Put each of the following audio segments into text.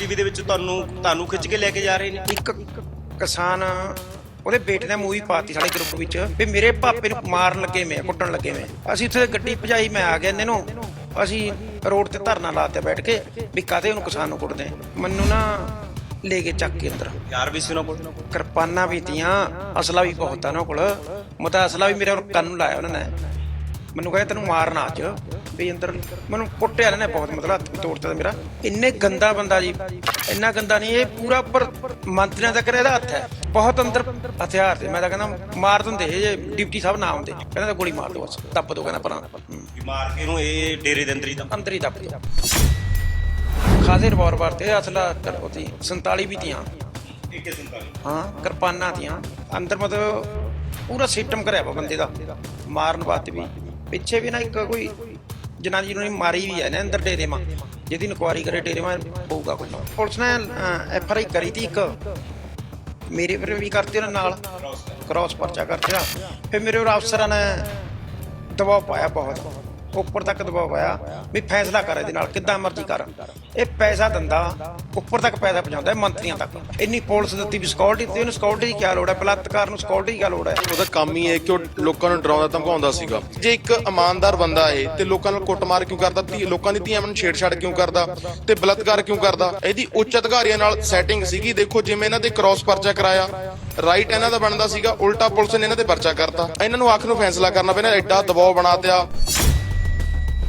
CCTV ਦੇ ਵਿੱਚ ਤੁਹਾਨੂੰ ਤੁਹਾਨੂੰ ਖਿੱਚ ਕੇ ਲੈ ਕੇ ਜਾ ਰਹੇ ਨੇ? ਇੱਕ ਕਿਸਾਨ ਉਹਦੇ ਬੇਟੇ ਨੇ ਮੂਵੀ ਪਾਤੀ ਸਾਡੇ ਗਰੁੱਪ ਵਿੱਚ ਵੀ ਮੇਰੇ ਪਾਪੇ ਨੂੰ ਮਾਰਨ ਲੱਗੇ ਮੈਂ ਕੁੱਟਣ ਲੱਗੇ ਮੈਂ। ਅਸੀਂ ਉੱਥੇ ਗੱਡੀ ਭਜਾਈ ਮੈਂ ਆ ਗਿਆ ਇਹਨਾਂ। ਨੂੰ ਅਸੀਂ ਰੋਡ ਤੇ ਧਰਨਾ ਲਾਤੇ ਬੈਠ ਕੇ ਵੀ ਕਾਤੇ ਉਹਨੂੰ ਕਿਸਾਨ ਨੂੰ ਕੁੱਟਦੇ ਮੈਨੂੰ ਨਾ ਲੈ ਕੇ ਚੱਕ ਕੇ ਅੰਦਰ। ਯਾਰ ਵੀ ਸੀ ਉਹਨਾਂ ਕੋਲ? ਕਿਰਪਾਨਾਂ ਵੀ ਤੀਆਂ ਅਸਲਾ ਵੀ ਬਹੁਤ ਆ ਉਹਨਾਂ ਕੋਲ। ਮਤਾ ਅਸਲਾ ਵੀ ਮੇਰੇ ਕੰਨ ਨੂੰ ਲਾਇਆ ਉਹਨਾਂ ਨੇ। ਮੈਨੂੰ ਕਹਿੰਦਾ ਤੈਨੂੰ ਮਾਰਨਾ ਅੱਜ। ਵੀ ਅੰਦਰ ਮੈਨੂੰ ਕੁੱਟਿਆ ਇਹਨਾਂ ਬਹੁਤ ਮਤਲਬ ਹੱਥ ਤੋੜਤਾ ਮੇਰਾ। ਇੰਨੇ ਗੰਦਾ ਬੰਦਾ ਜੀ। ਇੰਨਾ ਗੰਦਾ ਨਹੀਂ ਇਹ ਪੂਰਾ ਪਰ ਮੰਤਰੀਆਂ ਤੱਕ ਇਹਦਾ ਹੱਥ ਹੈ। ਬਹੁਤ ਅੰਦਰ ਹਥਿਆਰ ਤੇ। ਮੈਂ ਤਾਂ ਕਹਿੰਦਾ ਮਾਰ ਦਿੰਦੇ ਇਹ ਡਿਪਟੀ ਸਾਹਿਬ ਨਾ ਹੁੰਦੇ ਕਹਿੰਦਾ ਤਾਂ ਗੋਲੀ ਮਾਰ ਦੋ ਬਸ। ਦੱਬ ਦੋ ਕਹਿੰਦਾ ਪਰਾਂ ਮਾਰ ਕੇ ਇਹਨੂੰ ਇਹ ਡੇਰੇ ਦੇ ਅੰਦਰ ਹੀ ਅੰਦਰ ਹੀ ਦੱਬ ਦੋ ਖਾਸੇ ਰਿਵਾਲਵਰ ਤੇ ਅਸਲਾ ਉਹਦੀ। 47 ਵੀ ਤੀਆਂ। ਹਾਂ ਕਿਰਪਾਨਾਂ ਦੀਆਂ ਅੰਦਰ ਮਤਲਬ ਪੂਰਾ ਸਿਸਟਮ ਕਰਿਆ ਵਾ ਬੰਦੇ ਦਾ। ਮਾਰਨ ਵਾਸਤੇ ਵੀ। ਪਿੱਛੇ ਵੀ ਨਾ ਇੱਕ ਕੋਈ ਜਨਾਨੀ ਨੂੰ ਮਾਰੀ ਵੀ ਹੈ ਨਾ ਅੰਦਰ ਡੇਰੇ ਮਾ, ਜਿਹਦੀ ਇਨਕੁਆਰੀ ਕਰੇ ਡੇਰੇ ਮਾ ਹੋਊਗਾ ਕੋਈ ਪੁਲਿਸ ਨੇ ਐਫ ਆਰ ਆਈ ਕਰੀ ਤੀ ਇੱਕ। ਮੇਰੇ ਪਰ ਵੀ ਕਰਤੇ ਉਹਨਾਂ ਨਾਲ ਕ੍ਰਾਸ ਪਰਚਾ ਕਰਤਿਆ ਫਿਰ ਮੇਰੇ ਉਹ ਅਫਸਰਾਂ ਨੇ ਦਬਾਅ ਪਾਇਆ ਬਹੁਤ। ਉੱਪਰ ਤੱਕ ਦਬਾਅ ਪਾਇਆ ਵੀ ਫੈਸਲਾ ਕਰ ਇਹਦੇ ਨਾਲ, ਕਿੱਦਾਂ ਮਰਜ਼ੀ ਕਰ। ਇਹ ਪੈਸਾ ਦਿੰਦਾ ਉੱਪਰ ਤੱਕ ਪੈਸਾ ਪਹੁੰਚਾਉਂਦਾ ਮੰਤਰੀਆਂ ਤੱਕ। ਇੰਨੀ ਪੁਲਿਸ ਦਿੱਤੀ ਵੀ ਸਿਕਿਉਰਿਟੀ ਦਿੱਤੀ ਉਹਨੂੰ ਸਿਕਿਉਰਿਟੀ ਦੀ ਕੀ ਲੋੜ ਹੈ? ਬਲਾਤਕਾਰ ਨੂੰ ਸਿਕਿਉਰਿਟੀ ਦੀ ਕੀ ਲੋੜ ਹੈ? ਉਹਦਾ ਕੰਮ ਹੀ ਇਹ ਕਿ ਉਹ ਲੋਕਾਂ ਨੂੰ ਡਰਾਉਂਦਾ ਧਮਕਾਉਂਦਾ ਸੀਗਾ। ਜੇ ਇੱਕ ਇਮਾਨਦਾਰ ਬੰਦਾ ਏ ਤੇ ਲੋਕਾਂ ਨਾਲ ਕੁੱਟਮਾਰ ਕਿਉਂ ਕਰਦਾ? ਧੀ- ਲੋਕਾਂ ਦੀ ਧੀਆਂ ਨੂੰ ਛੇੜਛਾੜ ਕਿਉਂ ਕਰਦਾ? ਤੇ ਬਲਾਤਕਾਰ ਕਿਉਂ ਕਰਦਾ? ਇਹਦੀ ਉੱਚ ਅਧਿਕਾਰੀਆਂ ਨਾਲ ਸੈਟਿੰਗ ਸੀਗੀ। ਦੇਖੋ, ਜਿਵੇਂ ਇਹਨਾਂ ਦੇ ਕ੍ਰਾਸ ਪਰਚਾ ਕਰਾਇਆ ਰਾਈਟ ਇਹਨਾਂ ਦਾ ਬਣਦਾ ਸੀਗਾ, ਉਲਟਾ ਪੁਲਿਸ ਨੇ ਇਹਨਾਂ ਤੇ ਪਰਚਾ ਕਰਤਾ। ਇਹਨਾਂ ਨੂੰ ਆਖ ਨੂੰ ਫੈਸਲਾ ਕਰਨਾ ਪੈਣਾ, ਐਡਾ ਦਬਾਅ ਬਣਾ ਦਿਆ।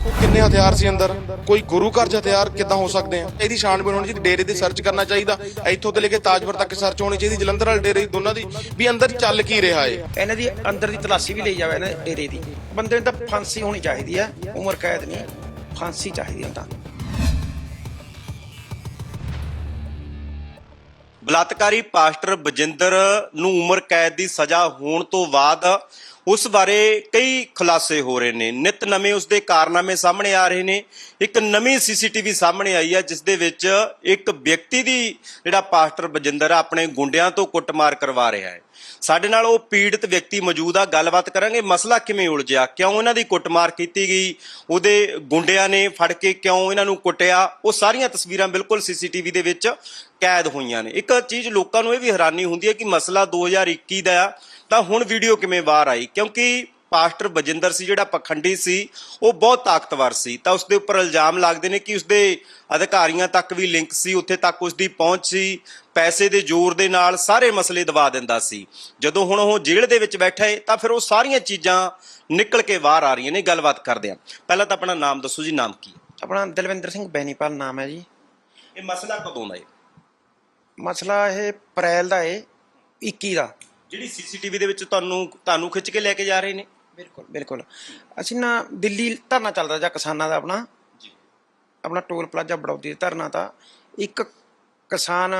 ਉਹ ਕਿੰਨੇ ਹਥਿਆਰ ਸੀ ਅੰਦਰ? ਕੋਈ ਗੁਰੂ ਘਰ 'ਚ ਹਥਿਆਰ ਕਿੱਦਾਂ ਹੋ ਸਕਦੇ ਆ? ਇਹਦੀ ਛਾਣਬੀਣ ਹੋਣੀ ਚਾਹੀਦੀ ਡੇਰੇ ਤੇ ਸਰਚ ਕਰਨਾ ਚਾਹੀਦਾ। ਇੱਥੋਂ ਤੋਂ ਲੈ ਕੇ ਤਾਜਪੁਰ ਤੱਕ ਸਰਚ ਹੋਣੀ ਚਾਹੀਦੀ ਜਲੰਧਰ ਵਾਲੇ ਡੇਰੇ ਦੀ ਦੋਨਾਂ ਦੀ। ਵੀ ਅੰਦਰ ਚੱਲ ਕੀ ਰਿਹਾ ਏ? ਇਹਨਾਂ ਦੀ ਅੰਦਰ ਦੀ ਤਲਾਸ਼ੀ ਵੀ ਲਈ ਜਾਵੇ ਇਹਨਾਂ ਡੇਰੇ ਦੀ। ਬੰਦੇ ਨੂੰ ਤਾਂ ਫਾਂਸੀ ਹੋਣੀ ਚਾਹੀਦੀ ਹੈ ਉਮਰ ਕੈਦ ਨਹੀਂ ਫਾਂਸੀ ਚਾਹੀਦੀ ਹੈ ਤਾਂ। ਬਲਾਤਕਾਰੀ ਪਾਸਟਰ ਬਜਿੰਦਰ ਨੂੰ ਉਮਰ ਕੈਦ ਦੀ ਸਜ਼ਾ ਹੋਣ ਤੋਂ ਬਾਅਦ ਉਸ ਬਾਰੇ ਕਈ ਖੁਲਾਸੇ ਹੋ ਰਹੇ ਨੇ। ਨਿਤ ਨਵੇਂ ਉਸ ਦੇ ਕਾਰਨਾਮੇ ਸਾਹਮਣੇ ਆ ਰਹੇ ਨੇ। ਇੱਕ ਨਵੀਂ ਸੀਸੀਟੀਵੀ ਸਾਹਮਣੇ ਆਈ ਹੈ, ਜਿਸ ਦੇ ਵਿੱਚ ਇੱਕ ਵਿਅਕਤੀ ਦੀ ਜਿਹੜਾ ਪਾਸਟਰ ਬਜਿੰਦਰ ਆ, ਆਪਣੇ ਗੁੰਡਿਆਂ ਤੋਂ ਕੁੱਟਮਾਰ ਕਰਵਾ ਰਿਹਾ ਹੈ। ਸਾਡੇ ਨਾਲ ਉਹ ਪੀੜਤ ਵਿਅਕਤੀ ਮੌਜੂਦ ਆ। ਗੱਲਬਾਤ ਕਰਾਂਗੇ। ਮਸਲਾ ਕਿਵੇਂ ਉਲਝਿਆ? ਕਿਉਂ ਇਹਨਾਂ ਦੀ ਕੁੱਟਮਾਰ ਕੀਤੀ ਗਈ? ਉਹਦੇ ਗੁੰਡਿਆਂ ਨੇ ਫੜ ਕੇ ਕਿਉਂ ਇਹਨਾਂ ਨੂੰ ਕੁੱਟਿਆ? ਉਹ ਸਾਰੀਆਂ ਤਸਵੀਰਾਂ ਬਿਲਕੁਲ ਸੀਸੀਟੀਵੀ ਦੇ ਵਿੱਚ ਕੈਦ ਹੋਈਆਂ ਨੇ। ਇੱਕ ਚੀਜ਼ ਲੋਕਾਂ ਨੂੰ ਇਹ ਵੀ ਹੈਰਾਨੀ ਹੁੰਦੀ ਹੈ ਕਿ ਮਸਲਾ 2021 ਦਾ ਆ। ਤਾਂ ਹੁਣ ਵੀਡੀਓ ਕਿਵੇਂ ਬਾਹਰ ਆਈ? ਕਿਉਂਕਿ ਪਾਸਟਰ ਬਜਿੰਦਰ ਸੀ ਜਿਹੜਾ ਪਖੰਡੀ ਸੀ ਉਹ ਬਹੁਤ ਤਾਕਤਵਰ ਸੀ। ਤਾਂ ਉਸ ਦੇ ਉੱਪਰ ਇਲਜ਼ਾਮ ਲੱਗਦੇ ਨੇ ਕਿ ਉਸ ਦੇ ਅਧਿਕਾਰੀਆਂ ਤੱਕ ਵੀ ਲਿੰਕ ਸੀ ਉੱਥੇ ਤੱਕ ਉਸ ਦੀ ਪਹੁੰਚ ਸੀ ਪੈਸੇ ਦੇ ਜ਼ੋਰ ਦੇ ਨਾਲ ਸਾਰੇ ਮਸਲੇ ਦਬਾ ਦਿੰਦਾ ਸੀ। ਜਦੋਂ ਹੁਣ ਉਹ ਜੇਲ੍ਹ ਦੇ ਵਿੱਚ ਬੈਠਾ ਹੈ ਤਾਂ ਫਿਰ ਉਹ ਸਾਰੀਆਂ ਚੀਜ਼ਾਂ ਨਿਕਲ ਕੇ ਬਾਹਰ ਆ ਰਹੀਆਂ ਨੇ। ਗੱਲਬਾਤ ਕਰਦੇ ਹਾਂ ਪਹਿਲਾਂ ਤਾਂ ਆਪਣਾ ਨਾਮ ਦੱਸੋ ਜੀ ਨਾਮ ਕੀ? ਹੈ ਆਪਣਾ ਦਲਵਿੰਦਰ ਸਿੰਘ ਬੈਨੀਪਾਲ ਨਾਮ ਹੈ ਜੀ। ਇਹ ਮਸਲਾ ਕਦੋਂ ਦਾ ਹੈ ਮਸਲਾ ਇਹ ਅਪ੍ਰੈਲ ਦਾ ਏ 21 ਦਾ। ਜਿਹੜੀ ਸੀਸੀਟੀਵੀ ਦੇ ਵਿੱਚ ਤੁਹਾਨੂੰ ਤੁਹਾਨੂੰ ਖਿੱਚ ਕੇ ਲੈ ਕੇ ਜਾ ਰਹੇ ਨੇ? ਬਿਲਕੁਲ ਬਿਲਕੁਲ। ਅਸੀਂ ਨਾ ਦਿੱਲੀ ਧਰਨਾ ਚੱਲਦਾ ਜਾਂ ਕਿਸਾਨਾਂ ਦਾ ਆਪਣਾ। ਜੀ। ਆਪਣਾ ਟੋਲ ਪਲਾਜ਼ਾ ਬੜੌਦੀ ਦਾ ਧਰਨਾ ਤਾਂ। ਇੱਕ ਕਿਸਾਨ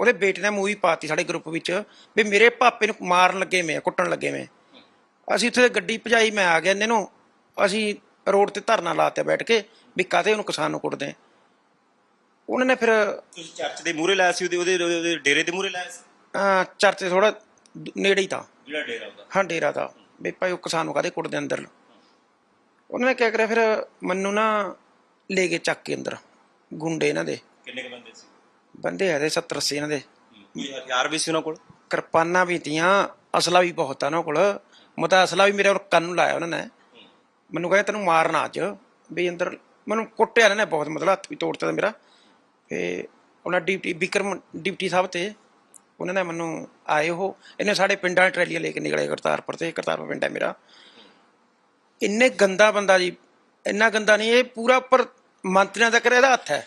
ਉਹਦੇ ਬੇਟੇ ਨੇ ਮੂਵੀ ਪਾਤੀ ਸਾਡੇ ਗਰੁੱਪ ਵਿੱਚ ਵੀ ਮੇਰੇ ਪਾਪੇ ਨੂੰ ਮਾਰਨ ਲੱਗੇ ਮੈਂ ਕੁੱਟਣ ਲੱਗੇ ਮੈਂ। ਅਸੀਂ ਉੱਥੇ ਗੱਡੀ ਭਜਾਈ ਮੈਂ ਆ ਗਿਆ ਇਹਨਾਂ ਨੂੰ। ਅਸੀਂ ਰੋਡ ਤੇ ਧਰਨਾ ਲਾਤੇ ਬੈਠ ਕੇ ਵੀ ਕਾਤੇ ਉਹਨੂੰ ਕਿਸਾਨ ਨੂੰ ਕੁੱਟਦੇ ਉਹਨਾਂ ਨੇ ਫਿਰ ਤੁਸੀਂ ਚਰਚ ਦੇ ਮੂਹਰੇ ਲਾਇਆ ਸੀ ਉਹਦੇ ਉਹਦੇ ਡੇਰੇ ਦੇ ਮੂਹਰੇ ਲਾਇਆ ਸੀ? ਚਰਚ ਥੋੜਾ ਨੇੜੇ ਹੀ ਤਾਂ। ਜਿਹੜਾ ਡੇਰਾ ਉਹਦਾ। ਹਾਂ ਡੇਰਾ ਦਾ। ਵੀ ਭਾਈ ਉਹ ਕਿਸਾਨ ਨੂੰ ਕਾਦੇ ਕੁੱਟਦੇ ਅੰਦਰ? ਉਹਨਾਂ ਨੇ ਕਿਆ ਕਰਿਆ ਫਿਰ ਮੈਨੂੰ ਨਾ ਲੈ ਕੇ ਚੱਕ ਕੇ ਅੰਦਰ। ਗੁੰਡੇ ਇਹਨਾਂ ਦੇ। ਕਿੰਨੇ ਕ ਬੰਦੇ ਸੀ? ਬੰਦੇ ਹੈਦੇ 70 80 ਇਹਨਾਂ ਦੇ। ਕੋਈ ਹਥਿਆਰ ਵੀ ਸੀ ਉਹਨਾਂ ਕੋਲ? ਕਿਰਪਾਨਾਂ ਵੀ ਤੀਆਂ ਅਸਲਾ ਵੀ ਬਹੁਤ ਆ ਉਹਨਾਂ ਕੋਲ। ਮਤਾ ਅਸਲਾ ਵੀ ਮੇਰੇ ਉਹ ਕੰਨ ਨੂੰ ਲਾਇਆ ਉਹਨਾਂ ਨੇ। ਮੈਨੂੰ ਕਹਿੰਦਾ ਤੈਨੂੰ ਮਾਰਨਾ ਅੱਜ। ਵੀ ਅੰਦਰ ਮੈਨੂੰ ਕੁੱਟਿਆ ਇਹਨਾਂ ਨੇ ਬਹੁਤ ਮਤਲਬ ਹੱਥ ਵੀ ਤੋੜਤਾ ਤਾ ਮੇਰਾ। ਫੇ ਉਹਨਾਂ ਡਿਪਟੀ ਵਿਕਰਮ ਡਿਪਟੀ ਸਾਹਿਬ ਤੇ ਉਹਨਾਂ ਨੇ ਮੈਨੂੰ ਆਏ ਉਹ, ਇਹਨੇ ਸਾਡੇ ਪਿੰਡਾਂ ਟਰੈਲੀਆਂ ਲੈ ਕੇ ਨਿਕਲੇ, ਕਰਤਾਰਪੁਰ ਤੇ, ਕਰਤਾਰਪੁਰ ਪਿੰਡ ਹੈ ਮੇਰਾ। ਇੰਨੇ ਗੰਦਾ ਬੰਦਾ ਜੀ, ਇੰਨਾ ਗੰਦਾ ਨਹੀਂ, ਇਹ ਪੂਰਾ ਪਰ ਮੰਤਰੀਆਂ ਤੱਕ ਇਹਦਾ ਹੱਥ ਹੈ।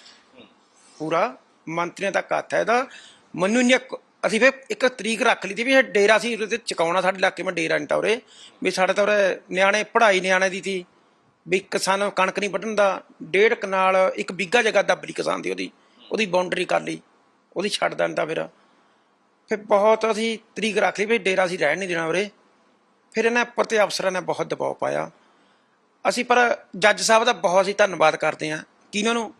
ਪੂਰਾ ਮੰਤਰੀਆਂ ਤੱਕ ਹੱਥ ਹੈ ਇਹਦਾ। ਮੈਨੂੰ ਨਹੀਂ ਇੱਕ- ਅਸੀਂ ਫਿਰ ਇੱਕ ਤਰੀਕ ਰੱਖ ਲਈ ਤੀ ਵੀ ਇਹ ਡੇਰਾ ਸੀ, ਉਹਦੇ ਚਕਾਉਣਾ ਸਾਡੇ ਇਲਾਕੇ ਮੈਂ ਡੇਰਾ ਨਹੀਂ ਤਾਂ ਉਰੇ। ਵੀ ਸਾਡੇ ਤਾਂ ਉਰੇ ਨਿਆਣੇ, ਪੜ੍ਹਾਈ ਨਿਆਣੇ ਦੀ ਸੀ। ਵੀ ਕਿਸਾਨ ਕਣਕ ਨਹੀਂ ਵੱਢਣ ਦਾ, ਡੇਢ ਕਨਾਲ ਇੱਕ ਬਿੱਗਾ ਜਗ੍ਹਾ ਦੱਬ ਲਈ ਕਿਸਾਨ ਦੀ ਉਹਦੀ ਉਹਦੀ ਬਾਉਂਡਰੀ ਕਰ ਲਈ। ਉਹਦੀ ਛੱਡ ਦਿੰਦਾ ਫਿਰ। ਫਿਰ ਬਹੁਤ ਅਸੀਂ ਤਰੀਕ ਰੱਖ ਲਈ ਵੀ ਡੇਰਾ ਅਸੀਂ ਰਹਿਣ ਨਹੀਂ ਦੇਣਾ ਉਰੇ। ਫਿਰ ਇਹਨਾਂ ਉੱਪਰ ਤੇ ਅਫਸਰਾਂ ਨੇ ਬਹੁਤ ਦਬਾਅ ਪਾਇਆ। ਅਸੀਂ ਪਰ ਜੱਜ ਸਾਹਿਬ ਦਾ ਬਹੁਤ ਅਸੀਂ ਧੰਨਵਾਦ ਕਰਦੇ ਹਾਂ ਕਿ ਇਹਨਾਂ ਨੂੰ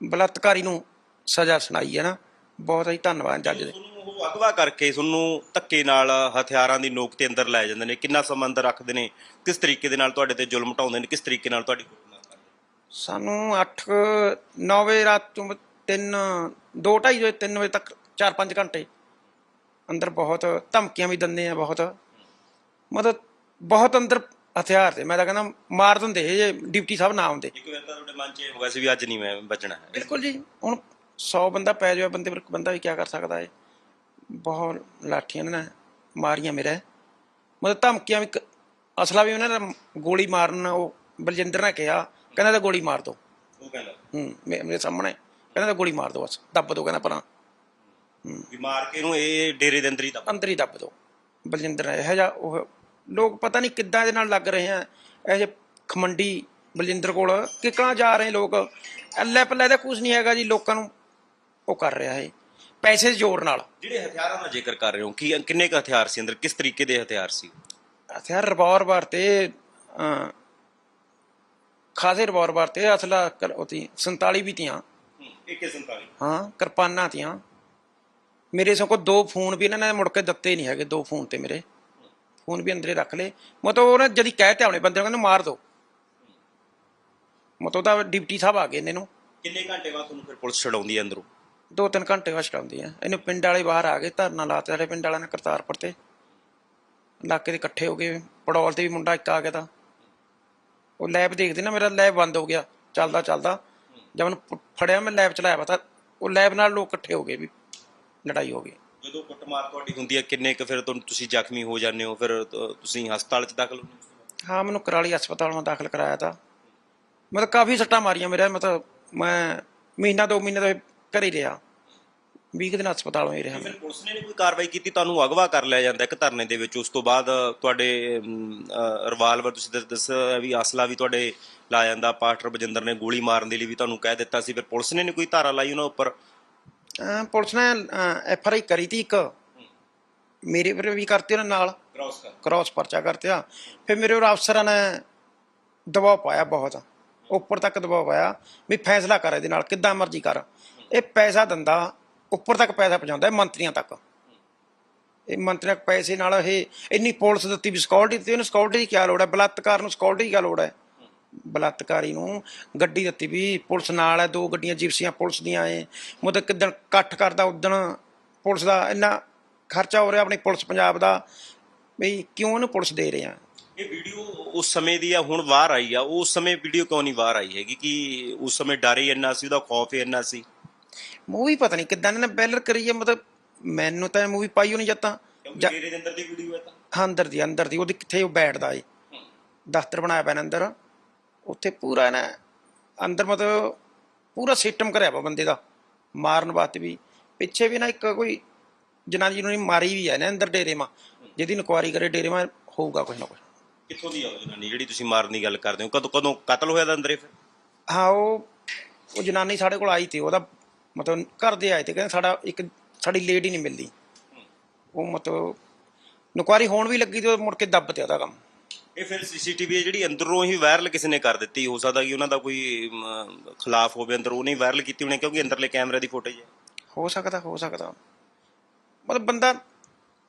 ਬਲਾਤਕਾਰੀ ਨੂੰ ਸਜ਼ਾ ਸੁਣਾਈ ਹੈ ਨਾ। ਬਹੁਤ ਅਸੀਂ ਧੰਨਵਾਦ ਜੱਜ ਦੇ। ਉਹ ਅਗਵਾ ਕਰਕੇ ਤੁਹਾਨੂੰ ਧੱਕੇ ਨਾਲ ਹਥਿਆਰਾਂ ਦੀ ਨੋਕ ਤੇ ਅੰਦਰ ਲੈ ਜਾਂਦੇ ਨੇ। ਕਿੰਨਾ ਸਮਾਂ ਅੰਦਰ ਰੱਖਦੇ ਨੇ? ਕਿਸ ਤਰੀਕੇ ਦੇ ਨਾਲ ਤੁਹਾਡੇ ਤੇ ਜ਼ੁਲਮ ਢਾਉਂਦੇ ਨੇ? ਕਿਸ ਤਰੀਕੇ ਨਾਲ ਤੁਹਾਡੀ ਕੁੱਟਮਾਰ ਕਰਦੇ ਸਾਨੂੰ 8 9 ਵਜੇ ਰਾਤ ਤੋਂ 3 2 2:30 ਵਜੇ 3 ਵਜੇ ਤੱਕ 4-5 ਘੰਟੇ ਅੰਦਰ ਬਹੁਤ ਧਮਕੀਆਂ ਵੀ ਦਿੰਦੇ ਆ ਬਹੁਤ। ਮਤਲਬ ਬਹੁਤ ਅੰਦਰ ਹਥਿਆਰ ਤੇ ਮੈਂ ਤਾਂ ਕਹਿੰਦਾ ਮਾਰ ਦਿੰਦੇ ਜੇ ਡਿਪਟੀ ਸਾਹਿਬ ਨਾ ਆਉਂਦੇ। ਇੱਕ ਵਾਰ ਤਾਂ ਤੁਹਾਡੇ ਮਨ 'ਚ ਇਹ ਹੋਗਾ ਸੀ ਵੀ ਅੱਜ ਨਹੀਂ ਮੈਂ ਬਚਣਾ ਹੈ। ਬਿਲਕੁਲ ਜੀ ਹੁਣ 100 ਬੰਦਾ ਪੈ ਜਾਵੇ ਬੰਦੇ ਪਰ ਬੰਦਾ ਵੀ ਕੀ ਕਰ ਸਕਦਾ ਹੈ ਬਹੁਤ ਲਾਠੀਆਂ ਨੇ ਮਾਰੀਆਂ ਮੇਰੇ। ਮਤਲਬ ਧਮਕੀਆਂ ਵੀ ਅਸਲਾ ਵੀ ਉਹਨਾਂ ਨੇ ਗੋਲੀ ਮਾਰਨ ਉਹ ਬਲਜਿੰਦਰ ਨੇ ਕਿਹਾ ਕਹਿੰਦਾ ਤਾਂ ਗੋਲੀ ਮਾਰ ਦੋ। ਉਹ ਕਹਿੰਦਾ। ਹੂੰ ਮੇਰੇ ਸਾਹਮਣੇ ਕਹਿੰਦਾ ਤਾਂ ਗੋਲੀ ਮਾਰ ਦੋ ਬਸ ਦੱਬ ਦੋ ਕਹਿੰਦਾ ਪਰਾਂ ਵੀ ਮਾਰ ਕੇ ਇਹਨੂੰ ਇਹ ਡੇਰੇ ਦੇ ਅੰਦਰ ਹੀ ਦੱਬ ਅੰਦਰ ਹੀ ਦੱਬ ਦੋ। ਬਲਜਿੰਦਰ ਇਹੋ ਜਿਹਾ ਉਹ ਲੋਕ ਪਤਾ ਨਹੀਂ ਕਿੱਦਾਂ ਇਹਦੇ ਨਾਲ ਲੱਗ ਰਹੇ ਆ। ਇਹ ਜੇ ਖਮੰਡੀ ਬਲਜਿੰਦਰ ਕੋਲ ਕਿਕਾਂ ਜਾ ਰਹੇ ਲੋਕ। ਅੱਲੇ ਪੱਲੇ ਦਾ ਕੁਝ ਨਹੀਂ ਹੈਗਾ ਜੀ ਲੋਕਾਂ ਨੂੰ ਉਹ ਕਰ ਰਿਹਾ ਹੈ ਪੈਸੇ ਜ਼ੋਰ ਨਾਲ। ਜਿਹੜੇ ਹਥਿਆਰਾਂ ਦਾ ਜ਼ਿਕਰ ਕਰ ਰਹੇ ਹੋ ਕੀ ਕਿੰਨੇ ਕੁ ਹਥਿਆਰ ਸੀ ਅੰਦਰ? ਕਿਸ ਤਰੀਕੇ ਦੇ ਹਥਿਆਰ ਸੀ? ਹਥਿਆਰ ਰਿਵਾਲਵਰ ਤੇ ਖਾਸੇ ਰਿਵਾਲਵਰ ਤੇ ਅਸਲਾ ਉਹਤੀ 47 ਵੀ ਤੀਆਂ। ਇੱਕ 47 ਹਾਂ ਕਿਰਪਾਨਾਂ ਤੀਆਂ। ਮੇਰੇ ਸੋ ਕੋ ਦੋ ਫੋਨ ਵੀ ਇਹਨਾਂ ਨੇ ਮੁੜ ਕੇ ਦਿੱਤੇ ਨਹੀਂ ਹੈਗੇ ਦੋ ਫੋਨ ਤੇ ਮੇਰੇ। ਫੋਨ ਵੀ ਅੰਦਰੇ ਰੱਖ ਲਏ। ਮਤਲਬ ਉਹਨੇ ਜਦੀ ਕਹਿ ਤੇ ਆਪਣੇ ਬੰਦੇ ਨੂੰ ਕਹਿੰਦੇ ਮਾਰ ਦੋ। ਮਤਲਬ ਤਾਂ ਡਿਪਟੀ ਸਾਹਿਬ ਆ ਗਏ ਇਹਨਾਂ। ਨੂੰ ਕਿੰਨੇ ਘੰਟੇ ਬਾਅਦ ਤੁਹਾਨੂੰ ਫਿਰ ਪੁਲਿਸ ਛਡਾਉਂਦੀ ਹੈ ਅੰਦਰੋਂ? ਦੋ ਤਿੰਨ ਘੰਟੇ ਬਾਅਦ ਛਡਾਉਂਦੀ ਆ ਇਹਨੂੰ ਪਿੰਡ ਵਾਲੇ ਬਾਹਰ ਆ ਗਏ ਧਰਨਾ ਲਾਤੇ ਸਾਡੇ ਪਿੰਡ ਵਾਲਿਆਂ ਨੇ ਕਰਤਾਰਪੁਰ ਤੇ। ਇਲਾਕੇ ਦੇ ਇਕੱਠੇ ਹੋ ਗਏ ਪੜੌਲ ਤੇ ਵੀ ਮੁੰਡਾ ਇੱਕ ਆ ਗਿਆ ਤਾਂ। ਉਹ ਲੈਬ ਦੇਖਦੇ ਨਾ ਮੇਰਾ ਲੈਬ ਬੰਦ ਹੋ ਗਿਆ। ਚੱਲਦਾ ਚੱਲਦਾ ਜਦ ਮੈਨੂੰ ਫੜਿਆ ਮੈਂ ਲੈਬ ਚਲਾਇਆ ਵਾ ਤਾਂ। ਉਹ ਲੈਬ ਨਾਲ ਲੋਕ ਇਕੱਠੇ ਹੋ ਗਏ ਵੀ ਲੜਾਈ ਹੋ ਗਈ। ਜਦੋਂ ਕੁੱਟਮਾਰ ਤੁਹਾਡੀ ਹੁੰਦੀ ਹੈ ਕਿੰਨੇ ਕੁ ਫਿਰ ਤੁਹਾਨੂੰ ਤੁਸੀਂ ਜ਼ਖਮੀ ਹੋ ਜਾਂਦੇ ਹੋ? ਫਿਰ ਤ- ਤੁਸੀਂ ਹਸਪਤਾਲ 'ਚ ਦਾਖਲ ਹੁੰਦੇ ਹੋ? ਹਾਂ ਮੈਨੂੰ ਕਰਾਲੀ ਹਸਪਤਾਲ ਮੈਂ ਦਾਖਲ ਕਰਾਇਆ ਤਾਂ। ਮਤਲਬ ਕਾਫੀ ਸੱਟਾਂ ਮਾਰੀਆਂ ਮੇਰੇ ਮਤਲਬ ਮੈਂ ਮਹੀਨਾ ਦੋ ਮਹੀਨੇ ਤੋਂ ਘਰੇ ਹੀ ਰਿਹਾ। 20 ਕੁ ਦਿਨ ਹਸਪਤਾਲ ਵਿੱਚ ਰਿਹਾ ਮੈਂ। ਫਿਰ ਪੁਲਿਸ ਨੇ ਨੀ ਕੋਈ ਕਾਰਵਾਈ ਕੀਤੀ? ਤੁਹਾਨੂੰ ਅਗਵਾ ਕਰ ਲਿਆ ਜਾਂਦਾ ਇੱਕ ਧਰਨੇ ਦੇ ਵਿੱਚ। ਉਸ ਤੋਂ ਬਾਅਦ ਤੁਹਾਡੇ ਰਿਵਾਲਵਰ ਤੁਸੀਂ ਦੱਸ- ਦੱਸਿਆ ਵੀ ਅਸਲਾ ਵੀ ਤੁਹਾਡੇ ਲਾ ਜਾਂਦਾ। ਪਾਸਟਰ ਬਜਿੰਦਰ ਨੇ ਗੋਲੀ ਮਾਰਨ ਦੇ ਲਈ ਵੀ ਤੁਹਾਨੂੰ ਕਹਿ ਦਿੱਤਾ ਸੀ। ਫਿਰ ਪੁਲਿਸ ਨੇ ਨੀ ਕੋਈ ਧਾਰਾ ਲਾਈ ਉਹਨਾਂ ਉੱਪਰ? ਪੁਲਿਸ ਨੇ ਐਫ ਆਰ ਆਈ ਕਰੀ ਤੀ ਇੱਕ। ਮੇਰੇ ਪਰ ਵੀ ਕਰਤੇ ਉਹਨਾਂ ਨਾਲ। ਕ੍ਰਾਸ ਕਰ। ਕ੍ਰਾਸ ਪਰਚਾ ਕਰਤਿਆ। ਫਿਰ ਮੇਰੇ ਉਹ ਅਫਸਰਾਂ ਨੇ ਦਬਾਅ ਪਾਇਆ ਬਹੁਤ। ਉੱਪਰ ਤੱਕ ਦਬਾਅ ਪਾਇਆ ਵੀ ਫੈਸਲਾ ਕਰ ਇਹਦੇ ਨਾਲ ਕਿੱਦਾਂ ਮਰਜ਼ੀ ਕਰ। ਇਹ ਪੈਸਾ ਦਿੰਦਾ ਉੱਪਰ ਤੱਕ ਪੈਸਾ ਪਹੁੰਚਾਉਂਦਾ ਮੰਤਰੀਆਂ ਤੱਕ। ਇਹ ਮੰਤਰੀਆਂ ਪੈਸੇ ਨਾਲ ਇਹ ਇੰਨੀ ਪੁਲਿਸ ਦਿੱਤੀ ਵੀ ਸਿਕਿਉਰਿਟੀ ਦਿੱਤੀ ਉਹਨੂੰ ਸਿਕਿਉਰਿਟੀ ਦੀ ਕੀ ਲੋੜ ਹੈ? ਬਲਾਤਕਾਰ ਨੂੰ ਸਿਕਿਉਰਿਟੀ ਦੀ ਕੀ ਲੋੜ ਹੈ? ਬਲਾਤਕਾਰੀ ਨੂੰ ਗੱਡੀ ਦਿੱਤੀ ਵੀ ਪੁਲਿਸ ਨਾਲ ਹੈ ਦੋ ਗੱਡੀਆਂ ਜਿਪਸੀਆਂ ਪੁਲਿਸ ਦੀਆਂ ਐ ਮਤਲਬ ਕਿਦਣ ਇਕੱਠ ਕਰਦਾ ਉਦਣ ਪੁਲਿਸ ਦਾ ਇੰਨਾ ਖਰਚਾ ਹੋ ਰਿਹਾ ਆਪਣੀ ਪੁਲਿਸ ਪੰਜਾਬ ਦਾ ਵੀ ਕਿਉਂ ਉਹਨੂੰ ਪੁਲਿਸ ਦੇ ਰਹੇ ਆ? ਇਹ ਵੀਡੀਓ ਉਸ ਸਮੇਂ ਦੀ ਆ ਹੁਣ ਬਾਹਰ ਆਈ ਆ। ਉਸ ਸਮੇਂ ਵੀਡੀਓ ਕਿਉਂ ਨਹੀਂ ਬਾਹਰ ਆਈ ਹੈਗੀ? ਕਿ ਉਸ ਸਮੇਂ ਡਰ ਹੀ ਇੰਨਾ ਸੀ ਉਹਦਾ ਖੌਫ ਹੀ ਇੰਨਾ ਸੀ? ਮੂਵੀ ਪਤਾ ਨਹੀਂ ਕਿੱਦਾਂ ਇਹਨਾਂ ਨੇ ਬੈਲਰ ਕਰੀ ਹੈ ਮਤਲਬ ਮੈਨੂੰ ਤਾਂ ਮੂਵੀ ਪਾਈ ਹੋਣੀ ਜੱਤਾਂ ਕਿਉਂਕਿ ਡੇਰੇ ਦੇ ਅੰਦਰ ਦੀ ਵੀਡੀਓ ਹੈ ਤਾਂ? ਹਾਂ ਅੰਦਰ ਦੀ ਅੰਦਰ ਦੀ ਉਹਦੀ ਕਿੱਥੇ ਉਹ ਬੈਠਦਾ ਏ। ਦਫ਼ਤਰ ਬਣਾਇਆ ਪਿਆ ਅੰਦਰ। ਉੱਥੇ ਪੂਰਾ ਨਾ ਅੰਦਰ ਮਤਲਬ ਪੂਰਾ ਸਿਸਟਮ ਕਰਿਆ ਵਾ ਬੰਦੇ ਦਾ ਮਾਰਨ ਵਾਸਤੇ ਵੀ। ਪਿੱਛੇ ਵੀ ਨਾ ਇੱਕ ਕੋਈ ਜਨਾਨੀ ਨੂੰ ਮਾਰੀ ਵੀ ਹੈ ਨਾ ਅੰਦਰ ਡੇਰੇ ਮਾ ਜਿਹਦੀ ਇਨਕੁਆਰੀ ਕਰੇ ਡੇਰੇ ਮਾ ਹੋਊਗਾ ਕੁਝ ਨਾ ਕੁਝ ਕਿੱਥੋਂ ਦੀ ਆ ਉਹ ਜਨਾਨੀ? ਜਿਹੜੀ ਤੁਸੀਂ ਮਾਰਨ ਦੀ ਗੱਲ ਕਰਦੇ ਹੋ ਕਦੋਂ ਕਦੋਂ ਕਤਲ ਹੋਇਆ ਦਾ ਅੰਦਰੇ ਫਿਰ? ਹਾਂ ਉਹ ਉਹ ਜਨਾਨੀ ਸਾਡੇ ਕੋਲ ਆਈ ਤੇ ਉਹਦਾ ਮਤਲਬ ਘਰ ਦੇ ਆਏ ਤੇ ਕਹਿੰਦੇ ਸਾਡਾ ਇੱਕ ਸਾਡੀ ਲੇਡੀ ਨਹੀਂ ਮਿਲਦੀ। ਉਹ ਮਤਲਬ ਨੁਕਵਾਰੀ ਹੋਣ ਵੀ ਲੱਗੀ ਤੇ ਉਹ ਮੁੜ ਕੇ ਦੱਬ ਤੇ ਉਹਦਾ ਕੰਮ। ਇਹ ਫਿਰ ਸੀਸੀਟੀਵੀ ਜਿਹੜੀ ਅੰਦਰੋਂ ਹੀ ਵਾਇਰਲ ਕਿਸੇ ਨੇ ਕਰ ਦਿੱਤੀ ਹੋ ਸਕਦਾ ਕਿ ਉਹਨਾਂ ਦਾ ਕੋਈ ਅਮ, ਖਿਲਾਫ ਹੋਵੇ ਅੰਦਰ ਉਹਨੇ ਵਾਇਰਲ ਕੀਤੀ ਹੋਣੀ ਕਿਉਂਕਿ ਅੰਦਰਲੇ ਕੈਮਰੇ ਦੀ ਫੁਟੇਜ ਹੈ। ਹੋ ਸਕਦਾ ਹੋ ਸਕਦਾ। ਮਤਲਬ ਬੰਦਾ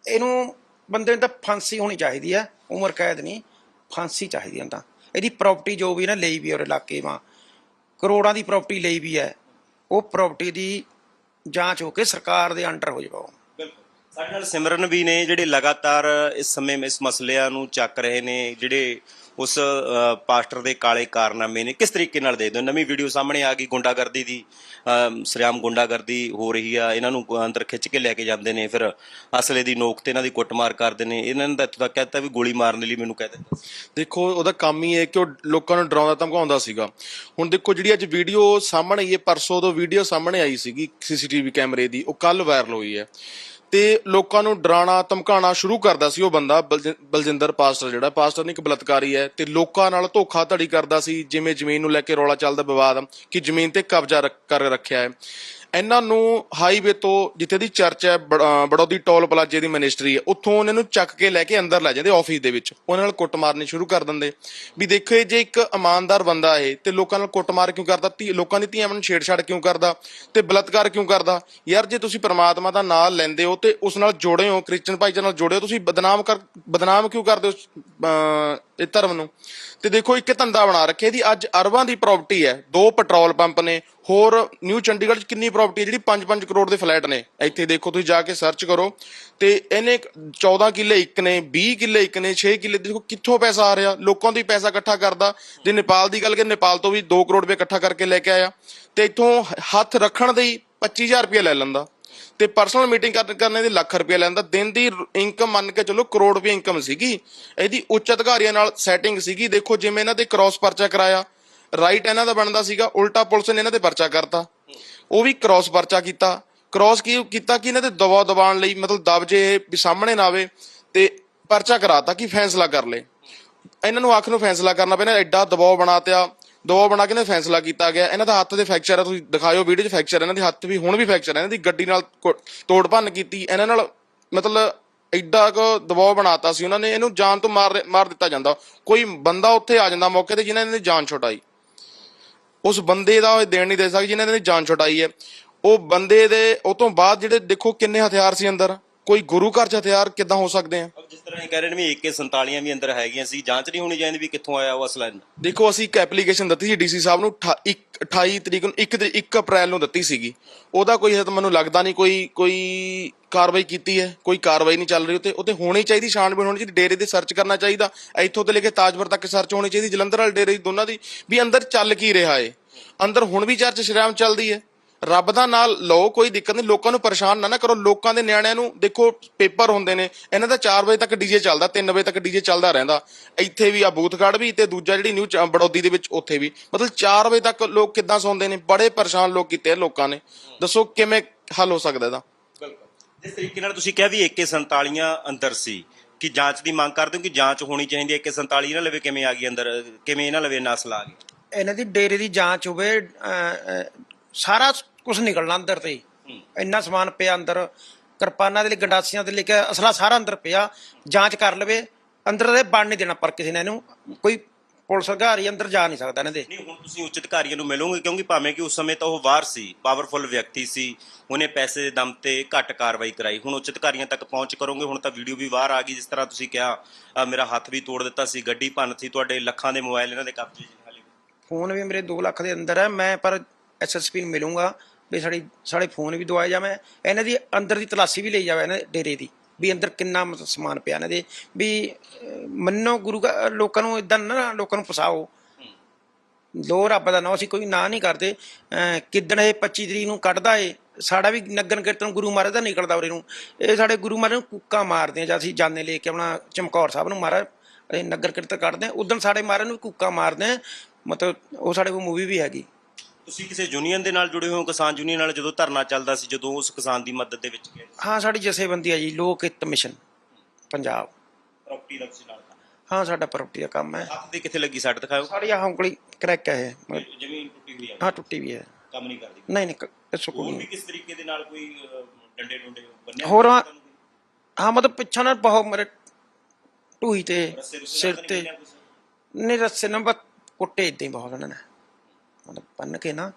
ਇਹਨੂੰ ਬੰਦੇ ਨੂੰ ਤਾਂ ਫਾਂਸੀ ਹੋਣੀ ਚਾਹੀਦੀ ਹੈ ਉਮਰ ਕੈਦ ਨਹੀਂ ਫਾਂਸੀ ਚਾਹੀਦੀ ਹੁੰਦਾ ਇਹਦੀ ਪ੍ਰਾਪਰਟੀ ਜੋ ਵੀ ਨਾ ਲਈ ਵੀ ਔਰ ਇਲਾਕੇ ਵਾਂ। ਕਰੋੜਾਂ ਦੀ ਪ੍ਰਾਪਰਟੀ ਲਈ ਵੀ ਹੈ। ਉਹ ਪ੍ਰਾਪਰਟੀ ਦੀ ਜਾਂਚ ਹੋ ਕੇ ਸਰਕਾਰ ਦੇ ਅੰਡਰ ਹੋ ਜਾਵੇ ਉਹ। ਸਾਡੇ ਨਾਲ ਸਿਮਰਨ ਵੀ ਨੇ ਜਿਹੜੇ ਲਗਾਤਾਰ ਇਸ ਸਮੇਂ ਇਸ ਮਸਲਿਆਂ ਨੂੰ ਚੱਕ ਰਹੇ ਨੇ ਜਿਹੜੇ ਉਸ ਪਾਸਟਰ ਦੇ ਕਾਲੇ ਕਾਰਨਾਮੇ ਨੇ ਕਿਸ ਤਰੀਕੇ ਨਾਲ ਦੇਖਦੇ ਹੋ? ਨਵੀਂ ਵੀਡੀਓ ਸਾਹਮਣੇ ਆ ਗਈ ਗੁੰਡਾਗਰਦੀ ਦੀ ਅ, ਸਰਿਆਮ ਗੁੰਡਾਗਰਦੀ ਹੋ ਰਹੀ ਆ ਇਹਨਾਂ ਨੂੰ ਅੰਦਰ ਖਿੱਚ ਕੇ ਲੈ ਕੇ ਜਾਂਦੇ ਨੇ ਫਿਰ ਅਸਲੇ ਦੀ ਨੋਕ ਤੇ ਇਹਨਾਂ ਦੀ ਕੁੱਟਮਾਰ ਕਰਦੇ ਨੇ ਇਹਨਾਂ ਨੇ ਤਾਂ ਇੱਥੋਂ ਤੱਕ ਕਹਿਤਾ ਵੀ ਗੋਲੀ ਮਾਰਨ ਲਈ ਮੈਨੂੰ ਕਹਿ ਦਿੱਤਾ ਦੇਖੋ ਉਹਦਾ ਕੰਮ ਹੀ ਹੈ ਕਿ ਉਹ ਲੋਕਾਂ ਨੂੰ ਡਰਾਉਂਦਾ ਧਮਕਾਉਂਦਾ ਸੀਗਾ। ਹੁਣ ਦੇਖੋ ਜਿਹੜੀ ਅੱਜ ਵੀਡੀਓ ਸਾਹਮਣੇ ਆਈ ਹੈ ਪਰਸੋਂ ਤੋਂ ਵੀਡੀਓ ਸਾਹਮਣੇ ਆਈ ਸੀਗੀ ਸੀਸੀਟੀਵੀ ਕੈਮਰੇ ਦੀ ਉਹ ਕੱਲ ਵਾਇਰਲ ਹੋਈ ਹੈ। ਤੇ ਲੋਕਾਂ ਨੂੰ ਡਰਾਉਣਾ ਧਮਕਾਉਣਾ ਸ਼ੁਰੂ ਕਰਦਾ ਸੀ ਉਹ ਬੰਦਾ ਬਲਜਿ- ਬਲਜਿੰਦਰ ਪਾਸਟਰ ਜਿਹੜਾ। ਪਾਸਟਰ ਨੇ ਇੱਕ ਬਲਤਕਾਰੀ ਹੈ ਤੇ ਲੋਕਾਂ ਨਾਲ ਧੋਖਾ ਧੜੀ ਕਰਦਾ ਸੀ, ਜਿਵੇਂ ਜ਼ਮੀਨ ਨੂੰ ਲੈ ਕੇ ਰੌਲਾ ਚੱਲਦਾ ਵਿਵਾਦ, ਕਿ ਜ਼ਮੀਨ ਤੇ ਕਬਜ਼ਾ ਰੱਖ- ਕਰ ਰੱਖਿਆ ਹੈ। ਇਹਨਾਂ ਨੂੰ ਹਾਈਵੇ ਤੋਂ ਜਿੱਥੇ ਦੀ ਚਰਚ ਹੈ, ਬੜ- ਟੋਲ ਪਲਾਜੇ ਦੀ ਮਿਨਿਸਟਰੀ ਹੈ, ਉੱਥੋਂ ਉਹਨਾਂ ਨੂੰ ਚੱਕ ਕੇ ਲੈ ਕੇ ਅੰਦਰ ਲੈ ਜਾਂਦੇ ਆਫਿਸ ਦੇ ਵਿੱਚ। ਉਹਨਾਂ ਨਾਲ ਕੁੱਟ ਮਾਰਨੀ ਸ਼ੁਰੂ ਕਰ ਦਿੰਦੇ। ਵੀ ਦੇਖੋ ਜੇ ਇੱਕ ਇਮਾਨਦਾਰ ਬੰਦਾ ਇਹ, ਤੇ ਲੋਕਾਂ ਨਾਲ ਕੁੱਟ ਮਾਰ ਕਿਉਂ ਕਰਦਾ? ਲੋਕਾਂ ਦੀ ਧੀਆਂ ਨੂੰ ਛੇੜਛਾੜ ਕਿਉਂ ਕਰਦਾ? ਤੇ ਬਲਤਕਾਰ ਕਿਉਂ ਕਰਦਾ? ਯਾਰ, ਜੇ ਤੁਸੀਂ ਪ੍ਰਮਾਤਮਾ ਦਾ ਨਾਮ ਲੈਂਦੇ ਹੋ ਤੇ ਉਸ ਨਾਲ ਜੋੜੇ ਹੋ ਕ੍ਰਿਸਚੀਅਨ ਭਾਈਚਾਰੇ ਨਾਲ ਜੋੜੇ ਹੋ, ਤੁਸੀਂ ਬਦਨਾਮ ਕਰ, ਬਦਨਾਮ ਕਿਉਂ ਕਰਦੇ ਹੋ ਇਹ ਧਰਮ ਨੂੰ? ਤੇ ਦੇਖੋ, ਇੱਕ ਧੰਦਾ ਬਣਾ ਰੱਖਿਆ ਇਹਦੀ ਅੱਜ ਅਰਬਾਂ ਦੀ ਪ੍ਰਾਪਰਟੀ ਹੈ, ਦੋ ਪੈਟਰੋਲ ਪੰਪ ਨੇ ਹੋਰ ਨਿਊ ਚੰਡੀਗੜ੍ਹ ਚ ਕਿੰਨੀ ਪ੍ਰਾਪਰਟੀ ਹੈ ਜਿਹੜੀ 5-5 ਕਰੋੜ ਦੇ ਫਲੈਟ ਨੇ? ਇੱਥੇ ਦੇਖੋ ਤੁਸੀਂ ਜਾ ਕੇ ਸਰਚ ਕਰੋ ਤੇ ਇਹਨੇ 14 ਕਿੱਲੇ ਇੱਕ ਨੇ 20 ਕਿੱਲੇ ਇੱਕ ਨੇ 6 ਕਿੱਲੇ ਦੇਖੋ ਕਿੱਥੋਂ ਪੈਸਾ ਆ ਰਿਹਾ? ਲੋਕਾਂ ਤੋਂ ਹੀ ਪੈਸਾ ਇਕੱਠਾ ਕਰਦਾ। ਜੇ ਨੇਪਾਲ ਦੀ ਗੱਲ ਕਰੀਏ, ਨੇਪਾਲ ਤੋਂ ਵੀ 2 ਕਰੋੜ ਰੁਪਏ ਇਕੱਠਾ ਕਰਕੇ ਲੈ ਕੇ ਆਇਆ। ਤੇ ਇੱਥੋਂ ਹੱਥ ਰੱਖਣ ਦੇ ਹੀ 25000 ਰੁਪਏ ਲੈ ਲੈਂਦਾ। ਤੇ ਪਰਸਨਲ ਮੀਟਿੰਗ ਕਰਨੇ ਦੇ ਲੱਖ ਰੁਪਏ ਲੈਂਦਾ। ਦਿਨ ਦੀ ਇਨਕਮ ਮੰਨ ਕੇ ਚਲੋ ਕਰੋੜ ਰੁਪਏ ਇਨਕਮ ਸੀਗੀ। ਇਹਦੀ ਉੱਚ ਅਧਿਕਾਰੀਆਂ ਨਾਲ ਸੈਟਿੰਗ ਸੀਗੀ। ਦੇਖੋ ਜਿਵੇਂ ਇਹਨਾਂ ਦੇ ਕ੍ਰਾਸ ਪਰਚਾ ਕਰਾਇਆ। ਰਾਈਟ ਇਹਨਾਂ ਦਾ ਬਣਦਾ ਸੀਗਾ, ਉਲਟਾ ਪੁਲਿਸ ਨੇ ਇਹਨਾਂ ਤੇ ਪਰਚਾ ਕਰਤਾ। ਉਹ ਵੀ ਕ੍ਰਾਸ ਪਰਚਾ ਕੀਤਾ। ਕ੍ਰਾਸ ਕੀ ਕੀਤਾ ਕਿ ਇਹਨਾਂ ਤੇ ਦਬਾਅ ਦਬਾਉਣ ਲਈ, ਮਤਲਬ ਦਬ ਜੇ ਵੀ ਸਾਹਮਣੇ ਨਾ ਆਵੇ ਤੇ ਪਰਚਾ ਕਰਾਤਾ ਕਿ ਫੈਸਲਾ ਕਰ ਲੇ। ਇਹਨਾਂ ਨੂੰ ਆਖਰ ਨੂੰ ਫੈਸਲਾ ਕਰਨਾ ਪੈਣਾ, ਐਡਾ ਦਬਾਅ ਬਣਾਤਿਆ। ਦਬਾਅ ਬਣਾ ਕੇ ਇਹਨਾਂ ਦਾ ਫੈਸਲਾ ਕੀਤਾ ਗਿਆ। ਇਹਨਾਂ ਦਾ ਹੱਥ ਦੇ ਫ੍ਰੈਕਚਰ ਆ, ਤੁਸੀਂ ਦਿਖਾਇਓ ਵੀਡੀਓ 'ਚ ਫ੍ਰੈਕਚਰ ਇਹਨਾਂ ਦੇ ਹੱਥ ਵੀ ਹੁਣ ਵੀ ਫ੍ਰੈਕਚਰ ਇਹਨਾਂ ਦੀ ਗੱਡੀ ਨਾਲ ਤੋੜ ਭੰਨ ਕੀਤੀ। ਇਹਨਾਂ ਨਾਲ ਮਤਲਬ ਐਡਾ ਕੁ ਦਬਾਅ ਬਣਾਤਾ ਸੀ ਉਹਨਾਂ ਨੇ। ਇਹਨੂੰ ਜਾਨ ਤੋਂ ਮਾਰ ਮਾਰ ਦਿੱਤਾ ਜਾਂਦਾ। ਕੋਈ ਬੰਦਾ ਉੱਥੇ ਆ ਜਾਂਦਾ ਮੌਕੇ ਤੇ ਜਿਨ੍ਹਾਂ ਨੇ ਜਾਨ ਛੁਟਾਈ। ਉਸ ਬੰਦੇ ਦਾ ਉਹ ਦੇਣ ਨਹੀਂ ਦੇ ਸਕਦੀ ਜਿਨ੍ਹਾਂ ਨੇ ਜਾਨ ਛੁਡਾਈ ਹੈ। ਉਹ ਬੰਦੇ ਦੇ, ਉਹ ਤੋਂ ਬਾਅਦ ਜਿਹੜੇ ਦੇਖੋ ਕਿੰਨੇ ਹਥਿਆਰ ਸੀ ਅੰਦਰ। ਕੋਈ ਗੁਰੂ ਘਰ 'ਚ ਹਥਿਆਰ ਕਿੱਦਾਂ ਹੋ ਸਕਦੇ ਆ? ਤਰ੍ਹਾਂ ਇਹ ਕਹਿ ਰਹੇ ਨੇ ਵੀ AK47 ਵੀ ਅੰਦਰ ਹੈਗੀਆਂ ਸੀ, ਜਾਂਚ ਨਹੀਂ ਹੋਣੀ ਚਾਹੀਦੀ ਵੀ ਕਿੱਥੋਂ ਆਇਆ ਉਹ ਅਸਲਾ ਦੇਖੋ, ਅਸੀਂ ਇੱਕ ਐਪਲੀਕੇਸ਼ਨ ਦਿੱਤੀ ਸੀ ਡੀਸੀ ਸਾਹਿਬ ਨੂੰ 28 ਤਰੀਕ ਨੂੰ 1 1 ਅਪ੍ਰੈਲ ਨੂੰ ਦਿੱਤੀ ਸੀਗੀ। ਉਹਦਾ ਕੋਈ ਹਜੇ ਮੈਨੂੰ ਲੱਗਦਾ ਨਹੀਂ, ਕੋਈ ਕੋਈ ਕਾਰਵਾਈ ਕੀਤੀ ਹੈ, ਕੋਈ ਕਾਰਵਾਈ ਨਹੀਂ ਚੱਲ ਰਹੀ ਉੱਤੇ ਉੱਤੇ ਹੋਣੀ ਚਾਹੀਦੀ, ਛਾਣਬੀਣ ਹੋਣੀ ਚਾਹੀਦੀ, ਡੇਰੇ ਦੇ ਸਰਚ ਕਰਨਾ ਚਾਹੀਦਾ। ਇੱਥੋਂ ਤੋਂ ਲੈ ਕੇ ਤਾਜਪੁਰ ਤੱਕ ਸਰਚ ਹੋਣੀ ਚਾਹੀਦੀ, ਜਲੰਧਰ ਵਾਲੇ ਡੇਰੇ ਦੀ ਦੋਨਾਂ ਦੀ, ਵੀ ਅੰਦਰ ਚੱਲ ਕੀ ਰਿਹਾ ਏ। ਅੰਦਰ ਹੁਣ ਵੀ ਚਰਚ ਸ਼ਰਾਮ ਚੱਲਦੀ ਹੈ ਰੱਬ ਦਾ ਨਾਲ ਲਓ ਕੋਈ ਦਿੱਕਤ ਨਹੀਂ। ਲੋਕਾਂ ਨੂੰ ਪਰੇਸ਼ਾਨ ਨਾ ਨਾ ਕਰੋ। ਲੋਕਾਂ ਦੇ ਨਿਆਣਿਆਂ ਨੂੰ ਦੇਖੋ ਪੇਪਰ ਹੁੰਦੇ ਨੇ। ਇਹਨਾਂ ਦਾ 4 ਵਜੇ ਤੱਕ ਡੀਜੇ ਚੱਲਦਾ 3 ਵਜੇ ਤੱਕ ਡੀਜੇ ਚੱਲਦਾ ਰਹਿੰਦਾ। ਇੱਥੇ ਵੀ ਆ ਬੂਥਗੜ ਵੀ ਤੇ ਦੂਜਾ ਜਿਹੜੀ ਨਿਊ ਬੜੌਦੀ ਦੇ ਵਿੱਚ ਉੱਥੇ ਵੀ। ਮਤਲਬ 4 ਵਜੇ ਤੱਕ ਲੋਕ ਕਿੱਦਾਂ ਸੌਂਦੇ ਨੇ? ਬੜੇ ਪਰੇਸ਼ਾਨ ਲੋਕ ਕੀਤੇ ਆ ਲੋਕਾਂ ਨੇ। ਦੱਸੋ ਕਿਵੇਂ ਹੱਲ ਹੋ ਸਕਦਾ ਇਹਦਾ? ਜਿਸ ਤਰੀਕੇ ਨਾਲ ਤੁਸੀਂ ਕਿਹਾ ਵੀ AK47 ਅੰਦਰ ਸੀ ਕਿ ਜਾਂਚ ਦੀ ਮੰਗ ਕਰਦੇ ਹੋ ਕਿ ਜਾਂਚ ਹੋਣੀ ਚਾਹੀਦੀ ਹੈ AK47 ਇਹਨਾਂ ਲਵੇ ਕਿਵੇਂ ਆ ਗਈ ਅੰਦਰ ਕਿਵੇਂ ਇਹਨਾਂ ਲਵੇ ਨਸਲ ਆ ਗਈ? ਇਹਨਾਂ ਦੀ ਡੇਰੇ ਦੀ ਜਾਂਚ ਹੋਵੇ ਸਾਰਾ ਕੁਝ ਨਿਕਲਣਾ ਅੰਦਰ ਤੇ ਹੀ। ਇੰਨਾ ਸਮਾਨ ਪਿਆ ਅੰਦਰ ਕਿਰਪਾਨਾਂ ਦੇ ਲਈ ਗੰਡਾਸੀਆਂ ਦੇ ਲਈ ਕਿ ਅਸਲਾ ਸਾਰਾ ਅੰਦਰ ਪਿਆ। ਜਾਂਚ ਕਰ ਲਵੇ ਅੰਦਰ ਦੇ ਬਣ ਨਹੀਂ ਦੇਣਾ ਪਰ ਕਿਸੇ ਨੇ ਇਹਨੂੰ। ਕੋਈ ਪੁਲਿਸ ਅਧਿਕਾਰੀ ਅੰਦਰ ਜਾ ਨਹੀਂ ਸਕਦਾ ਇਹਨਾਂ ਦੇ ਨਹੀਂ ਹੁਣ ਤੁਸੀਂ ਉੱਚ ਅਧਿਕਾਰੀਆਂ ਨੂੰ ਮਿਲੋਗੇ ਕਿਉਂਕਿ ਭਾਵੇਂ ਕਿ ਉਸ ਸਮੇਂ ਤਾਂ ਉਹ ਬਾਹਰ ਸੀ ਪਾਵਰਫੁਲ ਵਿਅਕਤੀ ਸੀ ਉਹਨੇ ਪੈਸੇ ਦੇ ਦਮ ਤੇ ਘੱਟ ਕਾਰਵਾਈ ਕਰਾਈ। ਹੁਣ ਉੱਚ ਅਧਿਕਾਰੀਆਂ ਤੱਕ ਪਹੁੰਚ ਕਰੋਗੇ ਹੁਣ ਤਾਂ ਵੀਡੀਓ ਵੀ ਬਾਹਰ ਆ ਗਈ ਜਿਸ ਤਰ੍ਹਾਂ ਤੁਸੀਂ ਕਿਹਾ ਮੇਰਾ ਹੱਥ ਵੀ ਤੋੜ ਦਿੱਤਾ ਸੀ ਗੱਡੀ ਭੰਨ ਸੀ ਤੁਹਾਡੇ ਲੱਖਾਂ ਦੇ ਮੋਬਾਈਲ ਇਹਨਾਂ ਦੇ ਕਬਜ਼ੇ 'ਚ ਹਾਲੇ ਫੋਨ ਵੀ ਮੇਰੇ 2 ਲੱਖ ਦੇ ਅੰਦਰ ਹੈ ਮੈਂ ਪਰ ਐਸਐਸਪੀ ਨੂੰ ਮਿਲੂੰਗਾ ਵੀ ਸਾਡੀ ਸਾਡੇ ਫੋਨ ਵੀ ਦਵਾਏ ਜਾਵੇ ਇਹਨਾਂ ਦੀ ਅੰਦਰ ਦੀ ਤਲਾਸ਼ੀ ਵੀ ਲਈ ਜਾਵੇ ਇਹਨਾਂ ਡੇਰੇ ਦੀ ਵੀ ਅੰਦਰ ਕਿੰਨਾ ਮਤਲਬ ਸਮਾਨ ਪਿਆ ਇਹਨਾਂ ਦੇ ਵੀ ਮੰਨੋ ਗੁਰੂ ਲੋਕਾਂ ਨੂੰ ਇਦਾਂ ਨਾ ਲੋਕਾਂ ਨੂੰ ਫਸਾਓ। ਲੋ ਰੱਬ ਦਾ ਨਾਂ ਅਸੀਂ ਕੋਈ ਨਾਂ ਨਹੀਂ ਕਰਦੇ ਅਹ, ਕਿੱਦਣ ਇਹ 25 ਤਰੀਕ ਨੂੰ ਕੱਢਦਾ ਏ ਸਾਡਾ ਵੀ ਨਗਨ ਕੀਰਤਨ ਗੁਰੂ ਮਹਾਰਾਜ ਦਾ ਨਿਕਲਦਾ ਉਰੇ ਨੂੰ ਇਹ ਸਾਡੇ ਗੁਰੂ ਮਹਾਰਾਜ ਨੂੰ ਕੁੱਕਾ ਮਾਰਦੇ ਆ ਜਦ ਅਸੀਂ ਜਾਣੇ ਲੈ ਕੇ ਆਪਣਾ ਚਮਕੌਰ ਸਾਹਿਬ ਨੂੰ ਮਹਾਰਾਜ ਅਸੀਂ ਨਗਰ ਕੀਰਤਨ ਕੱਢਦੇ ਆ ਉਦੋਂ ਸਾਡੇ ਮਹਾਰਾਜ ਨੂੰ ਵੀ ਕੁੱਕਾ ਮਾਰਦੇ ਆ ਮਤਲਬ ਉਹ ਸਾਡੇ ਕੋਲ ਮੂਵੀ ਵੀ ਹੈਗੀ। ਤੁਸੀਂ ਕਿਸੇ ਯੂਨੀਅਨ ਦੇ ਨਾਲ ਜੁੜੇ ਹੋ? ਕਿਸਾਨ ਯੂਨੀਅਨ ਨਾਲ ਜਦੋਂ ਧਰਨਾ ਚੱਲਦਾ ਸੀ ਜਦੋਂ ਉਸ ਕਿਸਾਨ ਦੀ ਮਦਦ ਦੇ ਵਿੱਚ ਗਏ ਹਾਂ ਸਾਡੀ ਜਥੇਬੰਦੀ ਹੈ ਜੀ ਲੋਕ ਹਿੱਤ ਮਿਸ਼ਨ ਪੰਜਾਬ। ਪ੍ਰਾਪਰਟੀ ਦਾ ਤੁਸੀਂ ਨਾਲ ਹਾਂ ਸਾਡਾ ਪ੍ਰਾਪਰਟੀ ਦਾ ਕੰਮ ਹੈ। ਹੱਥ ਦੇ ਕਿੱਥੇ ਲੱਗੀ? ਸੱਟ ਦਿਖਾਓ। ਸਾਡੀ ਆਹ ਉਂਗਲੀ ਕਰੈਕ ਹੈ ਇਹ। ਜ਼ਮੀਨ ਟੁੱਟੀ ਹੋਈ ਆ। ਹਾਂ ਟੁੱਟੀ ਵੀ ਹੈ। ਕੰਮ ਨਹੀਂ ਕਰਦੀ। ਨਹੀਂ ਨਹੀਂ ਹੋਰ ਨਹੀਂ ਵੀ ਕਿਸ ਤਰੀਕੇ ਦੇ ਨਾਲ ਕੋਈ ਅਹ, ਡੰਡੇ ਡੁੰਡੇ ਬੰਨਿਆ ਹੋਰ ਹਾਂ- ਮਤਲਬ ਪਿੱਛੋਂ ਨਾਲ ਬਹੁਤ ਮੇਰੇ ਢੂਈ ਤੇ ਸਿਰ ਤਾਂ ਨਹੀਂ ਰੱਸੇ ਨਾਲ ਬਸ ਕੁੱਟੇ ਇਦਾਂ ਹੀ ਬਹੁਤ ਉਹਨਾਂ ਨੇ। ਮਤਲਬ ਬੰਨ ਕੇ ਨਾ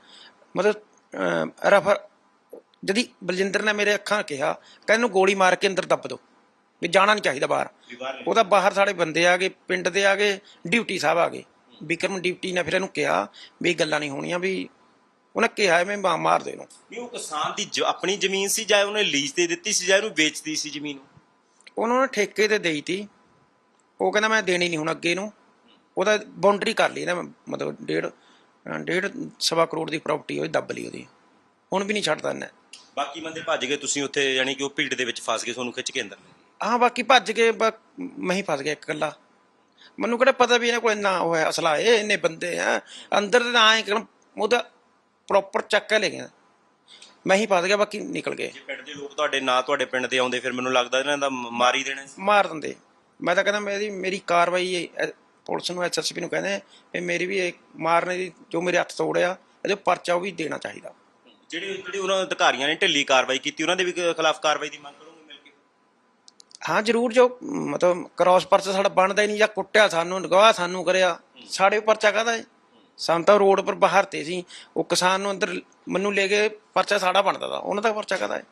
ਮਤਲਬ ਰਫਰ ਜਦੀ ਬਲਜਿੰਦਰ ਨੇ ਮੇਰੇ ਅੱਖਾਂ ਕਿਹਾ ਕਹਿੰਦੇ ਨੂੰ ਗੋਲੀ ਮਾਰ ਕੇ ਅੰਦਰ ਦੱਬ ਦੋ ਵੀ ਜਾਣਾ ਨਹੀਂ ਚਾਹੀਦਾ ਬਾਹਰ। ਉਹਦਾ ਬਾਹਰ ਸਾਡੇ ਬੰਦੇ ਆ ਗਏ ਪਿੰਡ ਦੇ ਆ ਗਏ ਡਿਊਟੀ ਸਾਹਿਬ ਆ ਗਏ। ਵਿਕਰਮ ਡਿਊਟੀ ਨੇ ਫਿਰ ਇਹਨੂੰ ਕਿਹਾ ਵੀ ਗੱਲਾਂ ਨਹੀਂ ਹੋਣੀਆਂ ਵੀ ਉਹਨੇ ਕਿਹਾ ਮੈਂ ਮਾਰ ਦੇ ਨੂੰ ਨਹੀਂ ਉਹ ਕਿਸਾਨ ਦੀ ਆਪਣੀ ਜ਼ਮੀਨ ਸੀ ਜਾਂ ਉਹਨੇ ਲੀਜ਼ ਤੇ ਦਿੱਤੀ ਸੀ ਜਾਂ ਇਹਨੂੰ ਵੇਚਦੀ ਸੀ ਜ਼ਮੀਨ? ਉਹਨਾਂ ਨੇ ਠੇਕੇ ਤੇ ਦੇਈ ਤੀ। ਉਹ ਕਹਿੰਦਾ ਮੈਂ ਦੇਣੀ ਨਹੀਂ ਹੁਣ ਅੱਗੇ ਨੂੰ। ਉਹਦਾ ਬਾਉਂਡਰੀ ਕਰ ਲਈ ਨਾ ਮਤਲਬ ਡੇਢ ਡੇਢ ਸਵਾ ਕਰੋੜ ਦੀ ਪ੍ਰਾਪਰਟੀ ਉਹ ਦੱਬ ਲਈ ਉਹਦੀ। ਹੁਣ ਵੀ ਨਹੀਂ ਛੱਡਦਾ ਇਹਨੇ। ਬਾਕੀ ਬੰਦੇ ਭੱਜ ਗਏ ਤੁਸੀਂ ਉੱਥੇ ਯਾਨੀ ਕਿ ਉਹ ਭੀੜ ਦੇ ਵਿੱਚ ਫਸ ਗਏ ਤੁਹਾਨੂੰ ਖਿੱਚ ਕੇ ਅੰਦਰ ਲੈ ਗਏ। ਹਾਂ ਬਾਕੀ ਭੱਜ ਕੇ ਮੈਂ ਹੀ ਫਸ ਗਿਆ ਇੱਕ ਇਕੱਲਾ। ਮੈਨੂੰ ਕਿਹੜਾ ਪਤਾ ਵੀ ਇਹਨਾਂ ਕੋਲ ਇੰਨਾ ਉਹ ਹੈ ਅਸਲਾ ਇਹ ਇੰਨੇ ਬੰਦੇ ਆ। ਅੰਦਰ ਦੇ ਆਏ ਕਿ ਉਹਦਾ ਪ੍ਰੋਪਰ ਚੱਕ ਕੇ ਲੈ ਗਿਆ ਮੈਂ ਹੀ ਫਸ ਗਿਆ ਬਾਕੀ ਨਿਕਲ ਗਏ। ਜੇ ਪਿੰਡ ਦੇ ਲੋਕ ਤੁਹਾਡੇ ਨਾਂ ਤੁਹਾਡੇ ਪਿੰਡ ਦੇ ਆਉਂਦੇ ਫਿਰ ਮੈਨੂੰ ਲੱਗਦਾ ਇਹਨਾਂ ਦਾ ਮ- ਮਾਰ ਹੀ ਦੇਣਾ। ਸੀ ਮਾਰ ਦਿੰਦੇ। ਮੈਂ ਤਾਂ ਕਹਿੰਦਾ ਮੇਰੀ ਮੇਰੀ ਕਾਰਵਾਈ ਇਹ ਪੁਲਿਸ ਨੂੰ ਐਸਐਸਪੀ ਨੂੰ ਕਹਿੰਦੇ ਵੀ ਮੇਰੀ ਵੀ ਇਹ ਮਾਰਨੇ ਦੀ ਜੋ ਮੇਰੇ ਹੱਥ ਤੋੜਿਆ ਇਹਦੇ ਪਰਚਾ ਉਹ ਵੀ ਦੇਣਾ ਚਾਹੀਦਾ। ਜਿਹੜੇ ਜਿਹੜੇ ਉਹਨਾਂ ਅਧਿਕਾਰੀਆਂ ਨੇ ਢਿੱਲੀ ਕਾਰਵਾਈ ਕੀਤੀ ਉਹਨਾਂ ਦੇ ਵੀ ਖਿਲਾਫ ਕਾਰਵਾਈ ਦੀ ਮੰਗ ਕਰੋਗੇ ਮਿਲ ਕੇ? ਹਾਂ ਜ਼ਰੂਰ ਜੋ ਮਤਲਬ ਕ੍ਰਾਸ ਪਰਚਾ ਸਾਡਾ ਬਣਦਾ ਹੀ ਨਹੀਂ ਜਾਂ ਕੁੱਟਿਆ ਸਾਨੂੰ ਨਗਾਹ ਸਾਨੂੰ ਕਰਿਆ ਸਾਡੇ ਪਰਚਾ ਕਾਹਦਾ ਹੈ? ਸਾਨੂੰ ਤਾਂ ਰੋਡ ਪਰ ਬਾਹਰ ਤੇ ਸੀ ਉਹ ਕਿਸਾਨ ਨੂੰ ਅੰਦਰ ਮੈਨੂੰ ਲੈ ਕੇ ਪਰਚਾ ਸਾਡਾ ਬਣਦਾ ਤਾ ਉਹਨਾਂ ਦਾ ਪਰਚਾ ਕਾਹਦਾ ਹੈ?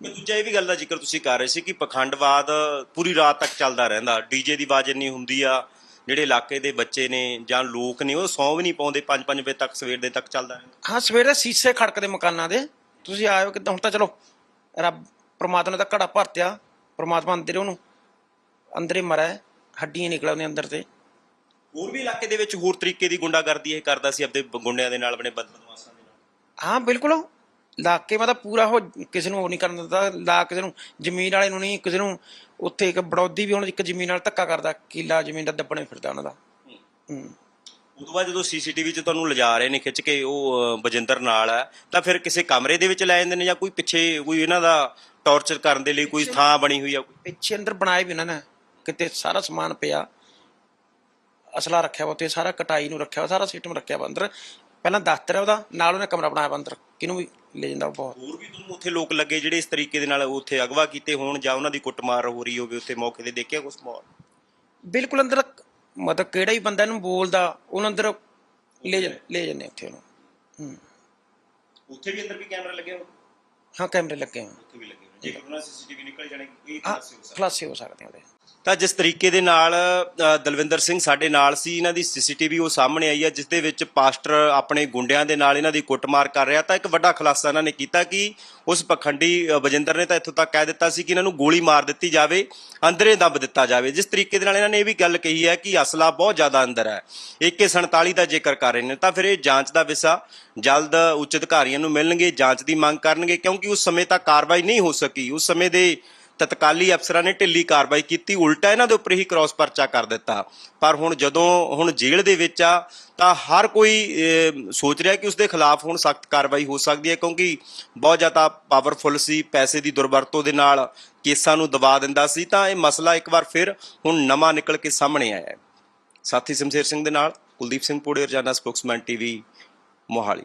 ਮੈਂ ਦੂਜਾ ਇਹ ਵੀ ਗੱਲ ਦਾ ਜ਼ਿਕਰ ਤੁਸੀਂ ਕਰ ਰਹੇ ਸੀ ਕਿ ਪਖੰਡਵਾਦ ਪੂਰੀ ਰਾਤ ਤੱਕ ਚੱਲਦਾ ਰਹਿੰਦਾ ਡੀਜੇ ਦੀ ਆਵਾਜ਼ ਇੰਨੀ ਹੁੰਦੀ ਆ ਜਿਹੜੇ ਇਲਾਕੇ ਦੇ ਬੱਚੇ ਨੇ ਜਾਂ ਲੋਕ ਨੇ ਉਹ ਸੌਂ ਵੀ ਨਹੀਂ ਪਾਉਂਦੇ 5-5 ਵਜੇ ਤੱਕ ਸਵੇਰ ਦੇ ਤੱਕ ਚੱਲਦਾ ਰਹਿੰਦਾ। ਹਾਂ ਸਵੇਰੇ ਸੀਸੇ ਖੜਕਦੇ ਮਕਾਨਾਂ ਦੇ। ਤੁਸੀਂ ਆਇਓ ਕਿਦਾਂ ਹੁਣ ਤਾਂ ਚਲੋ ਰੱਬ ਪ੍ਰਮਾਤਮਾ ਤਾਂ ਘੜਾ ਭਰਤਿਆ। ਪ੍ਰਮਾਤਮਾ ਅੰਦਰ ਉਹਨੂੰ। ਅੰਦਰੇ ਮਰਾ ਹੈ, ਹੱਡੀਆਂ ਨਿਕਲ ਆਉਂਦੀਆਂ ਅੰਦਰ ਤੇ। ਹੋਰ ਵੀ ਇਲਾਕੇ ਦੇ ਵਿੱਚ ਹੋਰ ਤਰੀਕੇ ਦੀ ਗੁੰਡਾਗਰਦੀ ਇਹ ਕਰਦਾ ਸੀ ਆਪਣੇ ਬ- ਗੁੰਡਿਆਂ ਦੇ ਨਾਲ ਆਪਣੇ ਬਦਮਾਸ਼ਾਂ ਦੇ ਨਾਲ? ਹਾਂ ਬਿਲਕੁਲ। ਇਲਾਕੇ ਮਾ ਤਾਂ ਪੂਰਾ ਉਹ ਕਿਸੇ ਨੂੰ ਉਹ ਨਹੀਂ ਕਰਨ ਦਿੰਦਾ। ਲਾ ਕਿਸੇ ਨੂੰ ਜ਼ਮੀਨ ਵਾਲੇ ਨੂੰ ਨਹੀਂ ਕਿਸੇ ਨੂੰ ਉੱਥੇ ਇੱਕ ਬੜੌਦੀ ਵੀ ਹੁਣ ਇੱਕ ਜ਼ਮੀਨ ਨਾਲ ਧੱਕਾ ਕਰਦਾ ਕਿੱਲਾ ਜ਼ਮੀਨ ਦਾ ਦੱਬਣੇ ਫਿਰਦਾ ਉਹਨਾਂ ਦਾ। ਹੂੰ। ਉਦੋਂ ਬਾਅਦ ਜਦੋਂ ਸੀਸੀਟੀਵੀ 'ਚ ਤੁਹਾਨੂੰ ਲਿਜਾ ਰਹੇ ਨੇ ਖਿੱਚ ਕੇ ਉਹ ਬਜਿੰਦਰ ਨਾਲ ਹੈ ਤਾਂ ਫਿਰ ਕਿਸੇ ਕਮਰੇ ਦੇ ਵਿੱਚ ਲੈ ਜਾਂਦੇ ਨੇ ਜਾਂ ਕੋਈ ਪਿੱਛੇ ਕੋਈ ਇਹਨਾਂ ਦਾ ਟੌਰਚਰ ਕਰਨ ਦੇ ਲਈ ਕੋਈ ਥਾਂ ਬਣੀ ਹੋਈ ਆ ਪਿੱਛੇ ਅੰਦਰ ਬਣਾਏ ਵੀ ਉਹਨਾਂ ਨੇ ਕਿਤੇ ਸਾਰਾ ਸਮਾਨ ਪਿਆ ਅਸਲਾ ਰੱਖਿਆ ਵਾ ਉੱਤੇ ਸਾਰਾ ਕਟਾਈ ਨੂੰ ਰੱਖਿਆ ਵਾ ਸਾਰਾ ਸਿਸਟਮ ਰੱਖਿਆ ਵਾ ਅੰਦਰ। ਪਹਿਲਾਂ ਦਫ਼ਤਰ ਹੈ ਉਹਦਾ ਨਾਲ ਉਹਨੇ ਕਮਰਾ ਬਣਾਇਆ ਵਾ ਅੰਦਰ ਕਿਹਨੂੰ ਵੀ ਲੈ ਜਾਂਦਾ ਉਹ ਬਹੁਤ। ਹੋਰ ਵੀ ਤੁਹਾਨੂੰ ਉੱਥੇ ਲੋਕ ਲੱਗੇ ਜਿਹੜੇ ਇਸ ਤਰੀਕੇ ਦੇ ਨਾਲ ਉੱਥੇ ਅਗਵਾ ਕੀਤੇ ਹੋਣ ਜਾਂ ਉਹਨਾਂ ਦੀ ਕੁੱਟਮਾਰ ਹੋ ਰਹੀ ਹੋਵੇ ਉੱਥੇ ਮੌਕੇ ਤੇ ਦੇਖਿਆ ਕੁਝ ਮਾਹੌਲ? ਬਿਲਕੁਲ ਅੰਦਰ ਮਤਲਬ ਕਿਹੜਾ ਹੀ ਬੰਦਾ ਇਹਨੂੰ ਬੋਲਦਾ ਉਹਨੂੰ ਅੰਦਰ ਲੈ ਜਾਂ ਲੈ ਜਾਂਦੇ ਉੱਥੇ ਉਹਨੂੰ। ਹੂੰ। ਉੱਥੇ ਵੀ ਅੰਦਰ ਵੀ ਕੈਮਰਾ ਲੱਗੇ ਹੋਣ? ਹਾਂ ਕੈਮਰੇ ਲੱਗੇ ਹੋਏ ਉੱਥੇ ਵੀ ਲੱਗੇ ਹੋਣ। ਜੇਕਰ ਉਹਨਾਂ ਸੀਸੀਟੀਵੀ ਨਿਕਲ ਜਾਣੇ ਇਹ ਹਾਂ ਖਲਾਸੇ ਹੋ ਸਕਦੇ ਸਕਦੇ ਉਹਦੇ। ਤਾਂ ਜਿਸ ਤਰੀਕੇ ਦੇ ਨਾਲ ਦਲਵਿੰਦਰ ਸਿੰਘ ਸਾਡੇ ਨਾਲ ਸੀ, ਇਹਨਾਂ ਦੀ ਸੀਸੀਟੀਵੀ ਉਹ ਸਾਹਮਣੇ ਆਈ ਹੈ, ਜਿਸ ਦੇ ਵਿੱਚ ਪਾਸਟਰ ਆਪਣੇ ਗੁੰਡਿਆਂ ਦੇ ਨਾਲ ਇਹਨਾਂ ਦੀ ਕੁੱਟਮਾਰ ਕਰ ਰਿਹਾ। ਤਾਂ ਇੱਕ ਵੱਡਾ ਖੁਲਾਸਾ ਇਹਨਾਂ ਨੇ ਕੀਤਾ ਕਿ ਉਸ ਪਖੰਡੀ ਬਜਿੰਦਰ ਨੇ ਤਾਂ ਇੱਥੋਂ ਤੱਕ ਕਹਿ ਦਿੱਤਾ ਸੀ ਕਿ ਇਹਨਾਂ ਨੂੰ ਗੋਲੀ ਮਾਰ ਦਿੱਤੀ ਜਾਵੇ, ਅੰਦਰੇ ਦੱਬ ਦਿੱਤਾ ਜਾਵੇ। ਜਿਸ ਤਰੀਕੇ ਦੇ ਨਾਲ ਇਹਨਾਂ ਨੇ ਇਹ ਵੀ ਗੱਲ ਕਹੀ ਹੈ ਕਿ ਅਸਲਾ ਬਹੁਤ ਜ਼ਿਆਦਾ ਅੰਦਰ ਹੈ। AK47 ਦਾ ਜ਼ਿਕਰ ਕਰ ਰਹੇ ਨੇ, ਤਾਂ ਫਿਰ ਇਹ ਜਾਂਚ ਦਾ ਵਿਸ਼ਾ ਜਲਦ ਉੱਚ ਅਧਿਕਾਰੀਆਂ ਨੂੰ ਮਿਲਣਗੇ, ਜਾਂਚ ਦੀ ਮੰਗ ਕਰਨਗੇ, ਕਿਉਂਕਿ ਉਸ ਸਮੇਂ ਤੱਕ ਕਾਰਵਾਈ ਨਹੀਂ ਹੋ ਸਕੀ। ਉਸ ਸਮੇਂ ਦੇ ਤਤਕਾਲੀ ਅਫਸਰਾਂ ਨੇ ਢਿੱਲੀ ਕਾਰਵਾਈ ਕੀਤੀ, ਉਲਟਾ ਇਹਨਾਂ ਦੇ ਉੱਪਰ ਹੀ ਕ੍ਰਾਸ ਪਰਚਾ ਕਰ ਦਿੱਤਾ। ਪਰ ਹੁਣ ਜਦੋਂ, ਹੁਣ ਜੇਲ੍ਹ ਦੇ ਵਿੱਚ ਆ, ਤਾਂ ਹਰ ਕੋਈ ਸੋਚ ਰਿਹਾ ਕਿ ਉਸ ਦੇ ਖਿਲਾਫ ਹੁਣ ਸਖਤ ਕਾਰਵਾਈ ਹੋ ਸਕਦੀ ਹੈ, ਕਿਉਂਕਿ ਬਹੁਤ ਜ਼ਿਆਦਾ ਪਾਵਰਫੁਲ ਸੀ ਪੈਸੇ ਦੀ ਦੁਰਵਰਤੋਂ ਦੇ ਨਾਲ ਕੇਸਾਂ ਨੂੰ ਦਬਾ ਦਿੰਦਾ ਸੀ। ਤਾਂ ਇਹ ਮਸਲਾ ਇੱਕ ਵਾਰ ਫਿਰ ਹੁਣ ਨਵਾਂ ਨਿਕਲ ਕੇ ਸਾਹਮਣੇ ਆਇਆ ਹੈ। ਸਾਥੀ ਸ਼ਮਸ਼ੇਰ ਸਿੰਘ ਦੇ ਨਾਲ ਕੁਲਦੀਪ ਸਿੰਘ ਪੋੜੇ ਰਜਾਨਾ ਸਪੋਕਸਮੈਨ ਟੀਵੀ ਮੋਹਾਲੀ।